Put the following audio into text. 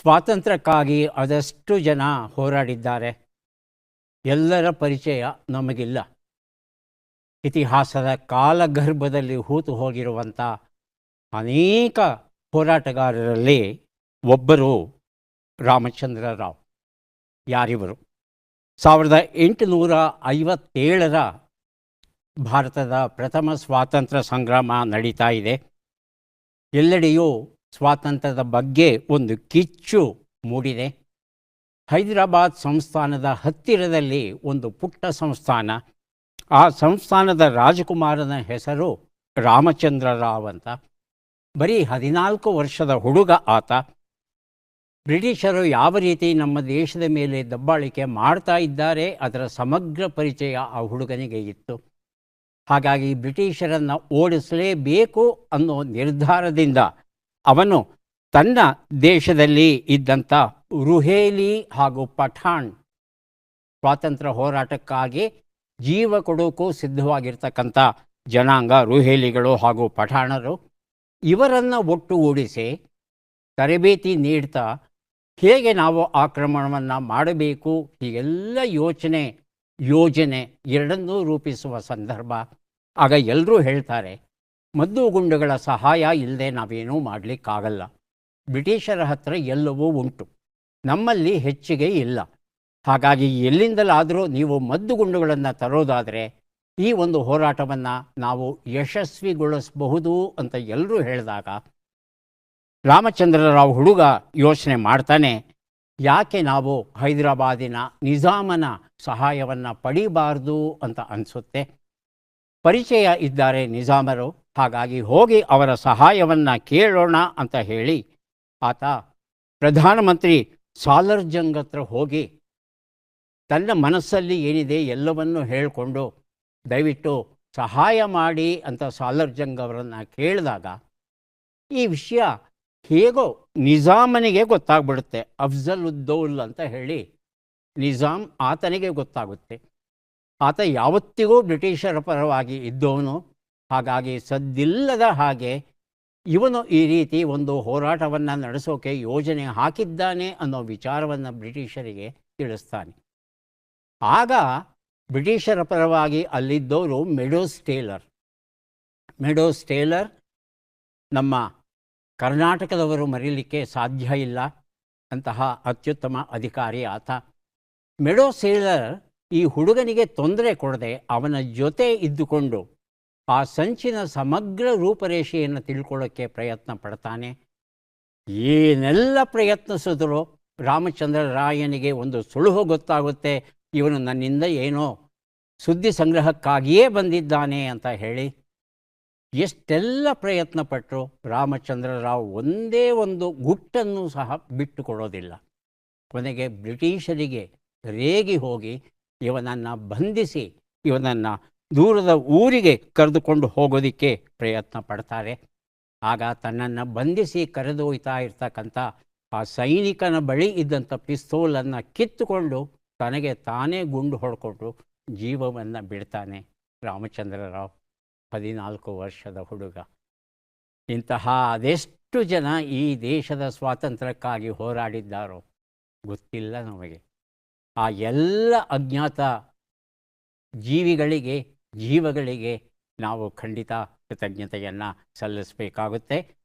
ಸ್ವಾತಂತ್ರ್ಯಕ್ಕಾಗಿ ಅದಷ್ಟು ಜನ ಹೋರಾಡಿದ್ದಾರೆ. ಎಲ್ಲರ ಪರಿಚಯ ನಮಗಿಲ್ಲ. ಇತಿಹಾಸದ ಕಾಲಗರ್ಭದಲ್ಲಿ ಹೂತು ಹೋಗಿರುವಂಥ ಅನೇಕ ಹೋರಾಟಗಾರರಲ್ಲಿ ಒಬ್ಬರು ರಾಮಚಂದ್ರ ರಾವ್. ಯಾರಿವರು? ಸಾವಿರದ ಎಂಟುನೂರ ಐವತ್ತೇಳರ ಭಾರತದ ಪ್ರಥಮ ಸ್ವಾತಂತ್ರ್ಯ ಸಂಗ್ರಾಮ ನಡೀತಾ ಇದೆ. ಎಲ್ಲೆಡೆಯೂ ಸ್ವಾತಂತ್ರ್ಯದ ಬಗ್ಗೆ ಒಂದು ಕಿಚ್ಚು ಮೂಡಿದೆ. ಹೈದರಾಬಾದ್ ಸಂಸ್ಥಾನದ ಹತ್ತಿರದಲ್ಲಿ ಒಂದು ಪುಟ್ಟ ಸಂಸ್ಥಾನ. ಆ ಸಂಸ್ಥಾನದ ರಾಜಕುಮಾರನ ಹೆಸರು ರಾಮಚಂದ್ರ ರಾವ್ ಅಂತ. ಬರೀ ಹದಿನಾಲ್ಕು ವರ್ಷದ ಹುಡುಗ ಆತ. ಬ್ರಿಟಿಷರು ಯಾವ ರೀತಿ ನಮ್ಮ ದೇಶದ ಮೇಲೆ ದಬ್ಬಾಳಿಕೆ ಮಾಡ್ತಾ ಇದ್ದಾರೆ ಅದರ ಸಮಗ್ರ ಪರಿಚಯ ಆ ಹುಡುಗನಿಗೆ ಇತ್ತು. ಹಾಗಾಗಿ ಬ್ರಿಟಿಷರನ್ನು ಓಡಿಸಲೇಬೇಕು ಅನ್ನೋ ನಿರ್ಧಾರದಿಂದ ಅವನು ತನ್ನ ದೇಶದಲ್ಲಿ ಇದ್ದಂಥ ರುಹೇಲಿ ಹಾಗೂ ಪಠಾಣ್ ಸ್ವಾತಂತ್ರ್ಯ ಹೋರಾಟಕ್ಕಾಗಿ ಜೀವ ಕೊಡೋಕ್ಕೂ ಸಿದ್ಧವಾಗಿರ್ತಕ್ಕಂಥ ಜನಾಂಗ ರುಹೇಲಿಗಳು ಹಾಗೂ ಪಠಾಣರು ಇವರನ್ನು ಒಟ್ಟುಗೂಡಿಸಿ ತರಬೇತಿ ನೀಡ್ತಾ ಹೇಗೆ ನಾವು ಆಕ್ರಮಣವನ್ನು ಮಾಡಬೇಕು, ಹೀಗೆಲ್ಲ ಯೋಚನೆ, ಯೋಜನೆ ಎರಡನ್ನೂ ರೂಪಿಸುವ ಸಂದರ್ಭ. ಆಗ ಎಲ್ಲರೂ ಹೇಳ್ತಾರೆ ಮದ್ದು ಗುಂಡುಗಳ ಸಹಾಯ ಇಲ್ಲದೆ ನಾವೇನೂ ಮಾಡಲಿಕ್ಕಾಗಲ್ಲ. ಬ್ರಿಟಿಷರ ಹತ್ರ ಎಲ್ಲವೂ ಉಂಟು. ನಮ್ಮಲ್ಲಿ ಹೆಚ್ಚಿಗೆ ಇಲ್ಲ. ಹಾಗಾಗಿ ಎಲ್ಲಿಂದಲಾದರೂ ನೀವು ಮದ್ದು ಗುಂಡುಗಳನ್ನು ತರೋದಾದರೆ ಈ ಒಂದು ಹೋರಾಟವನ್ನು ನಾವು ಯಶಸ್ವಿಗೊಳಿಸಬಹುದು ಅಂತ ಎಲ್ಲರೂ ಹೇಳಿದಾಗ ರಾಮಚಂದ್ರರಾವ್ ಹುಡುಗ ಯೋಚನೆ ಮಾಡ್ತಾನೆ, ಯಾಕೆ ನಾವು ಹೈದರಾಬಾದಿನ ನಿಜಾಮನ ಸಹಾಯವನ್ನು ಪಡಿಬಾರ್ದು? ಅಂತ ಅನಿಸುತ್ತೆ. ಪರಿಚಯ ಇದ್ದಾರೆ ನಿಜಾಮರು. ಹಾಗಾಗಿ ಹೋಗಿ ಅವರ ಸಹಾಯವನ್ನು ಕೇಳೋಣ ಅಂತ ಹೇಳಿ ಆತ ಪ್ರಧಾನಮಂತ್ರಿ ಸಾಲರ್ಜಂಗ್ ಹತ್ರ ಹೋಗಿ ತನ್ನ ಮನಸ್ಸಲ್ಲಿ ಏನಿದೆ ಎಲ್ಲವನ್ನೂ ಹೇಳಿಕೊಂಡು ದಯವಿಟ್ಟು ಸಹಾಯ ಮಾಡಿ ಅಂತ ಸಾಲರ್ಜಂಗ್ ಅವರನ್ನು ಕೇಳಿದಾಗ ಈ ವಿಷಯ ಹೇಗೋ ನಿಜಾಮನಿಗೆ ಗೊತ್ತಾಗ್ಬಿಡುತ್ತೆ, ಅಫ್ಜಲ್ ಉದ್ದೌಲ್ ಅಂತ ಹೇಳಿ ನಿಜಾಮ್ ಆತನಿಗೆ ಗೊತ್ತಾಗುತ್ತೆ. ಆತ ಯಾವತ್ತಿಗೂ ಬ್ರಿಟಿಷರ ಪರವಾಗಿ ಇದ್ದವನು. ಹಾಗಾಗಿ ಸದ್ದಿಲ್ಲದ ಹಾಗೆ ಇವನು ಈ ರೀತಿ ಒಂದು ಹೋರಾಟವನ್ನು ನಡೆಸೋಕೆ ಯೋಜನೆ ಹಾಕಿದ್ದಾನೆ ಅನ್ನೋ ವಿಚಾರವನ್ನು ಬ್ರಿಟಿಷರಿಗೆ ತಿಳಿಸ್ತಾನೆ. ಆಗ ಬ್ರಿಟಿಷರ ಪರವಾಗಿ ಅಲ್ಲಿದ್ದವರು ಮೆಡೋಸ್ ಟೇಲರ್. ಮೆಡೋಸ್ ಟೇಲರ್ ನಮ್ಮ ಕರ್ನಾಟಕದವರು ಮರೀಲಿಕ್ಕೆ ಸಾಧ್ಯ ಇಲ್ಲ ಅಂತಹ ಅತ್ಯುತ್ತಮ ಅಧಿಕಾರಿ ಆತ. ಮೆಡೋಸ್ ಟೇಲರ್ ಈ ಹುಡುಗನಿಗೆ ತೊಂದರೆ ಕೊಡದೆ ಅವನ ಜೊತೆ ಇದ್ದುಕೊಂಡು ಆ ಸಂಚಿನ ಸಮಗ್ರ ರೂಪರೇಷೆಯನ್ನು ತಿಳ್ಕೊಳ್ಳೋಕ್ಕೆ ಪ್ರಯತ್ನ ಪಡ್ತಾನೆ. ಏನೆಲ್ಲ ಪ್ರಯತ್ನಿಸಿದ್ರು ರಾಮಚಂದ್ರ ರಾಯನಿಗೆ ಒಂದು ಸುಳುಹು ಗೊತ್ತಾಗುತ್ತೆ. ಇವನು ನನ್ನಿಂದ ಏನೋ ಸುದ್ದಿ ಸಂಗ್ರಹಕ್ಕಾಗಿಯೇ ಬಂದಿದ್ದಾನೆ ಅಂತ ಹೇಳಿ ಎಷ್ಟೆಲ್ಲ ಪ್ರಯತ್ನ ಪಟ್ಟರು ರಾಮಚಂದ್ರ ರಾವ್ ಒಂದೇ ಒಂದು ಗುಟ್ಟನ್ನು ಸಹ ಬಿಟ್ಟುಕೊಡೋದಿಲ್ಲ. ಕೊನೆಗೆ ಬ್ರಿಟಿಷರಿಗೆ ರೇಗಿ ಹೋಗಿ ಇವನನ್ನು ಬಂಧಿಸಿ, ಇವನನ್ನು ದೂರದ ಊರಿಗೆ ಕರೆದುಕೊಂಡು ಹೋಗೋದಕ್ಕೆ ಪ್ರಯತ್ನ ಪಡ್ತಾರೆ. ಆಗ ತನ್ನನ್ನು ಬಂಧಿಸಿ ಕರೆದೊಯ್ತಾ ಇರ್ತಕ್ಕಂಥ ಆ ಸೈನಿಕನ ಬಳಿ ಇದ್ದಂಥ ಪಿಸ್ತೋಲನ್ನು ಕಿತ್ತುಕೊಂಡು ತನಗೆ ತಾನೇ ಗುಂಡು ಹೊಡ್ಕೊಂಡು ಜೀವವನ್ನು ಬಿಡ್ತಾನೆ ರಾಮಚಂದ್ರರಾವ್ ಹದಿನಾಲ್ಕು ವರ್ಷದ ಹುಡುಗ. ಇಂತಹ ಅದೆಷ್ಟು ಜನ ಈ ದೇಶದ ಸ್ವಾತಂತ್ರ್ಯಕ್ಕಾಗಿ ಹೋರಾಡಿದ್ದಾರೋ ಗೊತ್ತಿಲ್ಲ ನಮಗೆ. ಆ ಎಲ್ಲ ಅಜ್ಞಾತ ಜೀವಿಗಳಿಗೆ ಜೀವಗಳಿಗೆ ನಾವು ಖಂಡಿತ ಕೃತಜ್ಞತೆಯನ್ನು ಸಲ್ಲಿಸಬೇಕಾಗುತ್ತೆ.